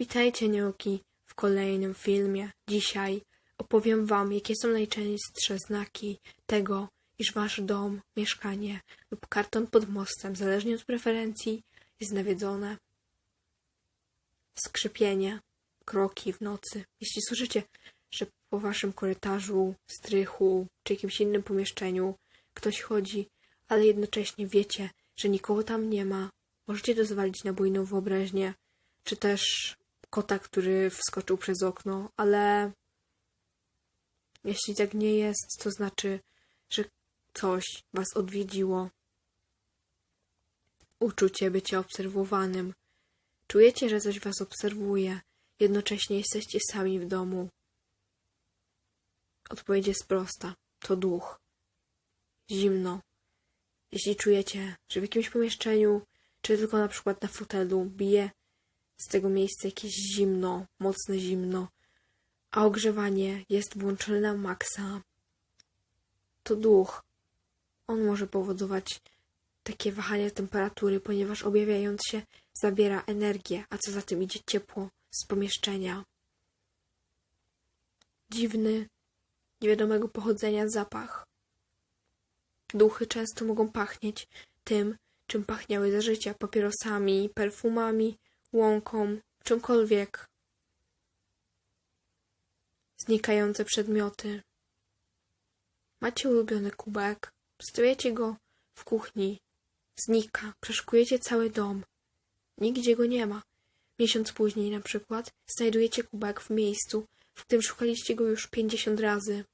Witajcie Niuki w kolejnym filmie. Dzisiaj opowiem Wam, jakie są najczęstsze znaki tego, iż Wasz dom, mieszkanie lub karton pod mostem, zależnie od preferencji, jest nawiedzone. Skrzypienie, kroki w nocy. Jeśli słyszycie, że po Waszym korytarzu, strychu czy jakimś innym pomieszczeniu ktoś chodzi, ale jednocześnie wiecie, że nikogo tam nie ma, możecie dozwolić na bujną wyobraźnię, czy też kota, który wskoczył przez okno, ale jeśli tak nie jest, to znaczy, że coś was odwiedziło. Uczucie bycia obserwowanym. Czujecie, że coś was obserwuje, jednocześnie jesteście sami w domu. Odpowiedź jest prosta. To duch. Zimno. Jeśli czujecie, że w jakimś pomieszczeniu, czy tylko na przykład na fotelu bije z tego miejsca jakieś zimno, mocne zimno, a ogrzewanie jest włączone na maksa, to duch. On może powodować takie wahania temperatury, ponieważ objawiając się zabiera energię, a co za tym idzie ciepło z pomieszczenia. Dziwny, niewiadomego pochodzenia zapach. Duchy często mogą pachnieć tym, czym pachniały za życia papierosami, perfumami, łąką, czymkolwiek. Znikające przedmioty. Macie ulubiony kubek, stawiacie go w kuchni. Znika, przeszukujecie cały dom. Nigdzie go nie ma. Miesiąc później na przykład znajdujecie kubek w miejscu, w którym szukaliście go już pięćdziesiąt razy.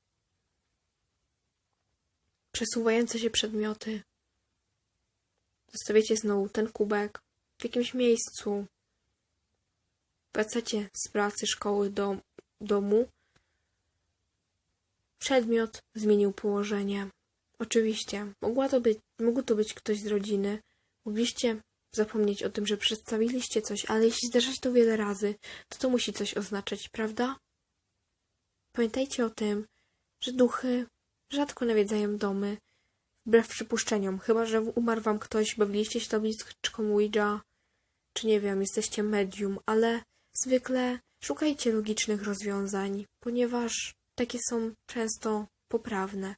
Przesuwające się przedmioty. Zostawiacie znowu ten kubek w jakimś miejscu. Wracacie z pracy, szkoły do domu. Przedmiot zmienił położenie. Oczywiście, mogła to być, mógł to być ktoś z rodziny. Mogliście zapomnieć o tym, że przedstawiliście coś, ale jeśli zdarza się to wiele razy, to to musi coś oznaczać, prawda? Pamiętajcie o tym, że duchy rzadko nawiedzają domy, wbrew przypuszczeniom, chyba że umarł wam ktoś, bawiliście się tabliczką Ouija, czy nie wiem, jesteście medium, ale zwykle szukajcie logicznych rozwiązań, ponieważ takie są często poprawne.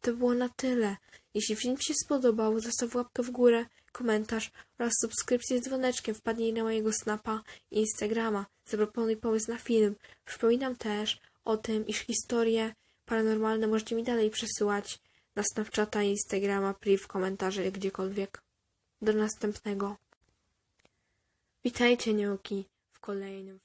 To było na tyle. Jeśli film Ci się spodobał, zostaw łapkę w górę, komentarz oraz subskrypcję z dzwoneczkiem. Wpadnij na mojego snapa i Instagrama. Zaproponuj pomysł na film. Przypominam też o tym, iż historie paranormalne możecie mi dalej przesyłać na Snapchata, Instagrama, priv, komentarze, gdziekolwiek. Do następnego. Witajcie, Niuki, w kolejnym